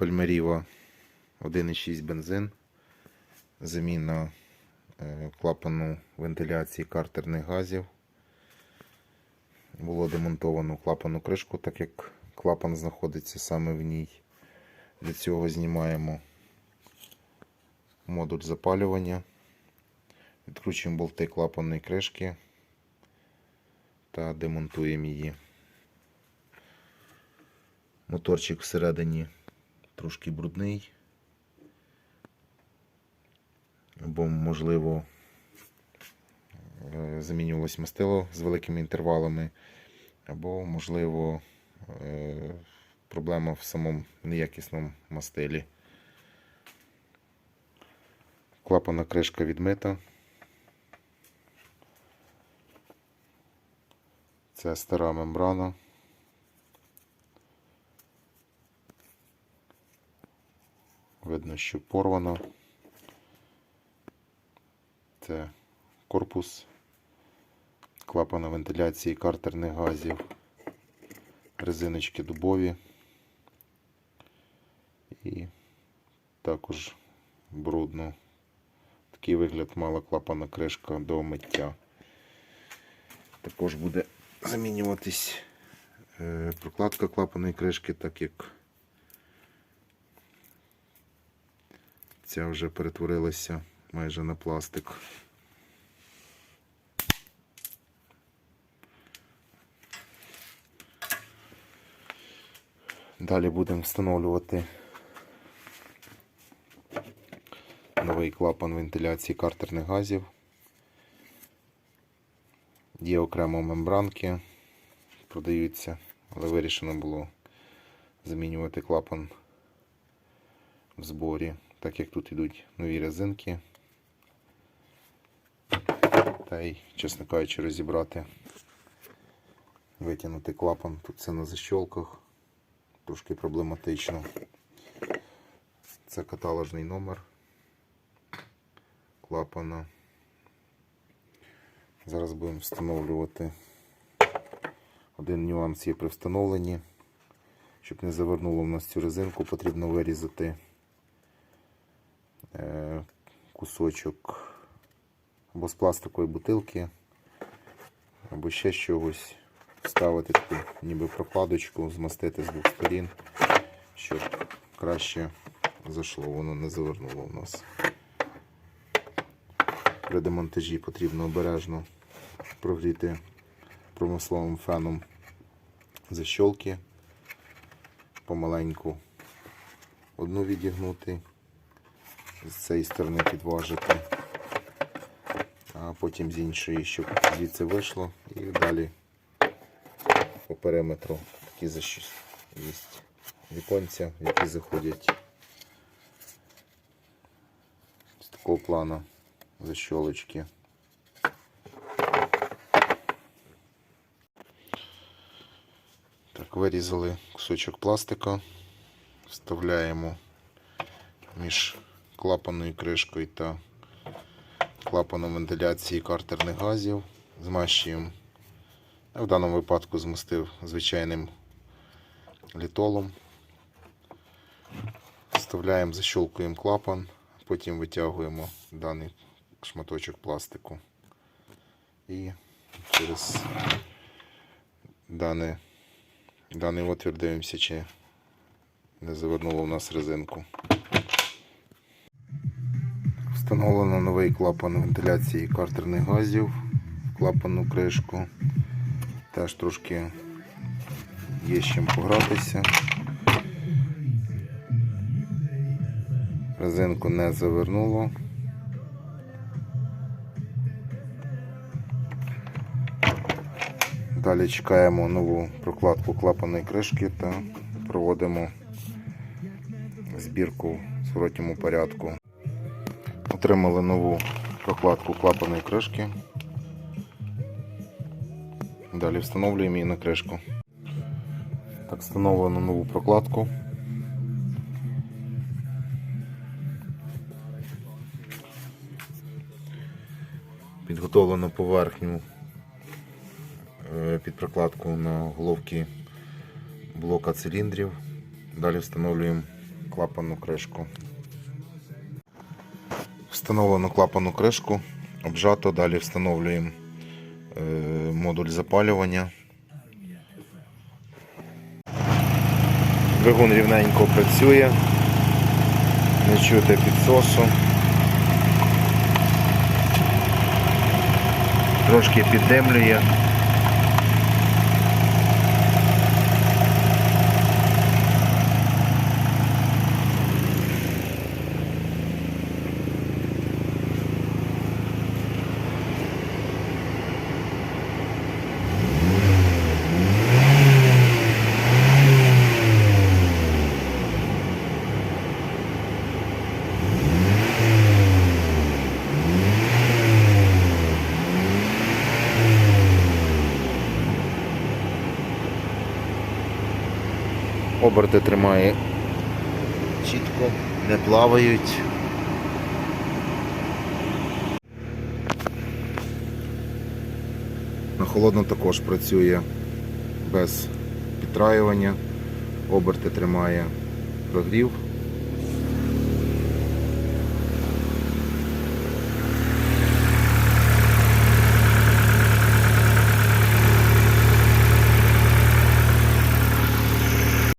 Opel 1,6 бензин. Заміна е, клапану вентиляції картерних газів. Було демонтовано клапану кришку, так як клапан знаходиться саме в ній. Для цього знімаємо модуль запалювання. Відкручуємо болти клапанної кришки та демонтуємо її. Моторчик всередині трошки брудний. Або, можливо, е, замінювалось мастило з великими інтервалами, або, можливо, е, проблема в самому неякісному мастилі. Клапана кришка відмита. Це стара мембрана. Видно, що порвано. Це корпус клапана вентиляції картерних газів, резиночки дубові і також брудно. Такий вигляд мала клапана кришка до миття. Також буде замінюватись е, прокладка клапаної кришки, так як ця вже перетворилася майже на пластик. Далі будемо встановлювати новий клапан вентиляції картерних газів. Є окремо мембранки, продаються, але вирішено було замінювати клапан в зборі, так як тут йдуть нові резинки. Та й, чесно кажучи, розібрати, витягнути клапан. Тут все на защолках, трошки проблематично. Це каталожний номер клапана. Зараз будемо встановлювати. Один нюанс є при встановленні. Щоб не завернуло в нас цю резинку, потрібно вирізати кусочок або з пластикової бутилки, або ще з чогось. Вставити таку ніби прокладочку, змастити з двох сторін, щоб краще зайшло, воно не завернуло в нас. При демонтажі потрібно обережно прогріти промисловим феном защолки, помаленьку одну відігнути, з цієї сторони підважити, а потім з іншої, щоб звідси вийшло, і далі по периметру такі защ- є віконця, які заходять з такого плану защолочки. Так, вирізали кусочок пластика, вставляємо між клапаною кришкою та клапаном вентиляції картерних газів, змащуємо. В даному випадку змастив звичайним літолом. Вставляємо, защолкуємо клапан, потім витягуємо даний шматочок пластику. І через даний, даний отвір дивимося, чи не завернуло в нас резинку. Встановлено новий клапан вентиляції картерних газів в клапанну кришку. Теж трошки є з чим погратися. Резинку не завернуло. Далі чекаємо нову прокладку клапаної кришки та проводимо збірку в зворотньому порядку. Отримали нову прокладку клапаної кришки. Далі встановлюємо її на кришку. Так, встановлено нову прокладку. Підготовлено поверхню е, під прокладку на головки блока циліндрів. Далі встановлюємо клапанну кришку. Встановлено клапанну кришку, обжато, далі встановлюємо е, модуль запалювання. Двигун рівненько працює, не чути підсосу. Трошки піддемлює. Оберти тримає чітко, не плавають. На холодно також працює без підтраювання. Оберти тримає прогрів.